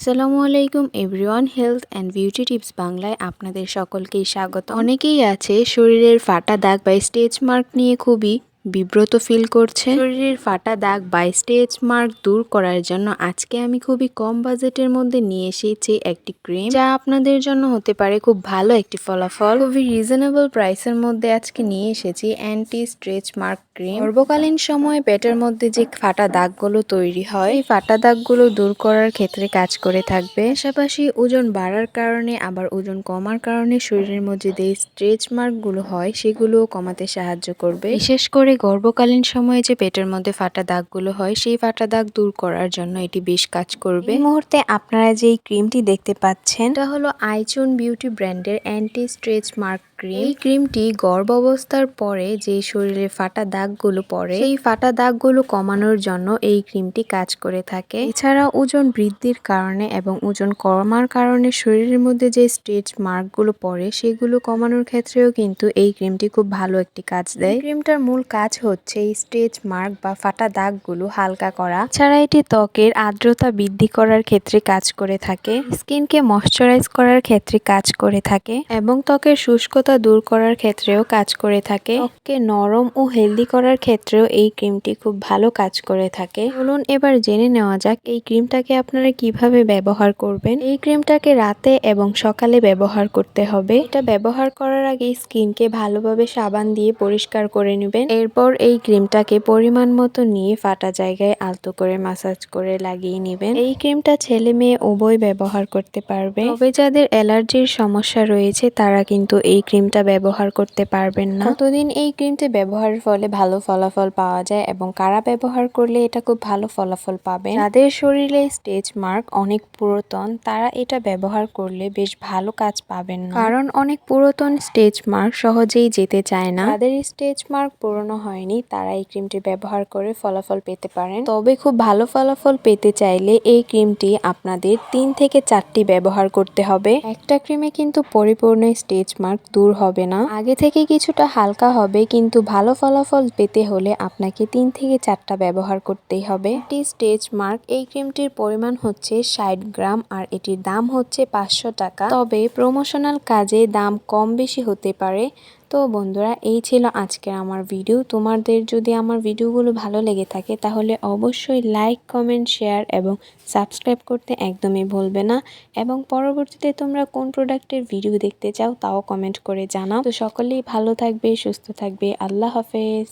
আসসালামু আলাইকুম everyone, health and beauty tips বাংলায় আপনাদের সকলকেই স্বাগত। অনেকেই আছে শরীরের ফাটা দাগ বা স্টেজ মার্ক নিয়ে খুবই বিব্রত ফিল করছে। শরীরের ফাটা দাগ বা স্টেজ মার্ক দূর করার জন্য আজকে আমি খুবই কম বাজেটের মধ্যে নিয়ে এসেছি একটি ক্রিম যা আপনাদের জন্য হতে পারে খুব ভালো একটি ফলাফল। খুবই রিজনেবল প্রাইসের মধ্যে আজকে নিয়ে এসেছি অ্যান্টি স্ট্রেচ মার্ক ক্রিম গর্ভকালীন সময়ে পেটের মধ্যে যে ফাটা দাগগুলো তৈরি হয়, এই ফাটা দাগগুলো দূর করার ক্ষেত্রে কাজ করে থাকবে। পাশাপাশি ওজন বাড়ার কারণে, আবার ওজন কমার কারণে শরীরের মধ্যে যে স্ট্রেচ মার্কগুলো হয়, সেগুলোও কমাতে সাহায্য করবে। বিশেষ করে গর্ভকালীন সময়ে যে পেটের মধ্যে ফাটা দাগগুলো হয় সেই ফাটা দাগ দূর করার জন্য এটি বেশ কাজ করবে। এই মুহূর্তে আপনারা যে ক্রিমটি দেখতে পাচ্ছেন এটা হলো আইচুন বিউটি ব্র্যান্ডের অ্যান্টি স্ট্রেচ মার্ক ক্রিম। এই ক্রিমটি গর্ভ অবস্থার পরে যে শরীরে ফাটা দাগগুলো পড়ে সেই ফাটা দাগগুলো কমানোর জন্য এই ক্রিমটি কাজ করে থাকে। এছাড়া ওজন বৃদ্ধির কারণে এবং ওজন কমার কারণে শরীরের মধ্যে যে স্ট্রেচ মার্কগুলো পড়ে সেগুলো কমানোর ক্ষেত্রেও কিন্তু এই ক্রিমটি খুব ভালো একটি কাজ দেয়। ক্রিমটার মূল কাজ হচ্ছে এই স্ট্রেচ মার্ক বা ফাটা দাগগুলো হালকা করা। ছাড়া এটি ত্বকের আর্দ্রতা বৃদ্ধি করার ক্ষেত্রে কাজ করে থাকে, স্কিনকে ময়শ্চারাইজ করার ক্ষেত্রে কাজ করে থাকে, এবং ত্বকের শুষ্কতা দূর করার ক্ষেত্রেও কাজ করে থাকে। ত্বককে নরম ও হেলদি করার ক্ষেত্রেও এই ক্রিমটি খুব ভালো কাজ করে থাকে। চলুন এবার জেনে নেওয়া যাক, এই ক্রিমটাকে আপনারা কীভাবে ব্যবহার করবেন? এই ক্রিমটাকে রাতে এবং সকালে ব্যবহার করতে হবে। এটা ব্যবহার করার আগে স্কিনকে ভালোভাবে সাবান দিয়ে পরিষ্কার করে নেবেন। এরপর এই ক্রিমটাকে পরিমাণ মতো নিয়ে ফাটা জায়গায় আলতো করে মাসাজ করে লাগিয়ে নেবেন। এই ক্রিমটা ছেলে মেয়ে উভয় ব্যবহার করতে পারবে। তবে যাদের অ্যালার্জির সমস্যা রয়েছে, তারা কিন্তু এই ক্রিমটা ব্যবহার করতে পারবেন না। কতদিন এই ক্রিমটি ব্যবহারের ফলে ভালো ফলাফল পাওয়া যায় এবং কারা ব্যবহার করলে এটা খুব ভালো ফলাফল পাবেন? যাদের শরীরে স্টেজ মার্ক অনেক পুরাতন, তারা এটা ব্যবহার করলে বেশ ভালো কাজ পাবেন না। কারণ অনেক পুরাতন স্টেজ মার্ক সহজেই যেতে চায় না। যাদের স্টেজ মার্ক পুরনো হয়নি, তারা এই ক্রিমটি ব্যবহার করে ফলাফল পেতে পারেন। তবে খুব ভালো ফলাফল পেতে চাইলে এই ক্রিমটি আপনাদের তিন থেকে চারটি ব্যবহার করতে হবে। একটা ক্রিমে কিন্তু পরিপূর্ণ স্টেজ মার্ক দূর হবে না। আগে থেকে কিছুটা হালকা হবে, কিন্তু ভালো ফলাফল পেতে হলে আপনাকে তিন থেকে চারটা ব্যবহার করতেই হবে। এটি স্টেজ মার্ক, এই ক্রিমটির পরিমাণ হচ্ছে ষাট গ্রাম আর এটির দাম হচ্ছে পাঁচশো টাকা। তবে প্রমোশনাল কাজে দাম কম বেশি হতে পারে তো বন্ধুরা, এই ছিল আজকের আমার ভিডিও তোমাদের যদি আমার ভিডিওগুলো ভালো লেগে থাকে, তাহলে অবশ্যই লাইক কমেন্ট শেয়ার এবং সাবস্ক্রাইব করতে একদমই ভুলবে না। এবং পরবর্তীতে তোমরা কোন প্রোডাক্টের ভিডিও দেখতে চাও, তাও কমেন্ট করে জানাও। তো সকলেই ভালো থাকবে, সুস্থ থাকবে। আল্লাহ হাফেজ।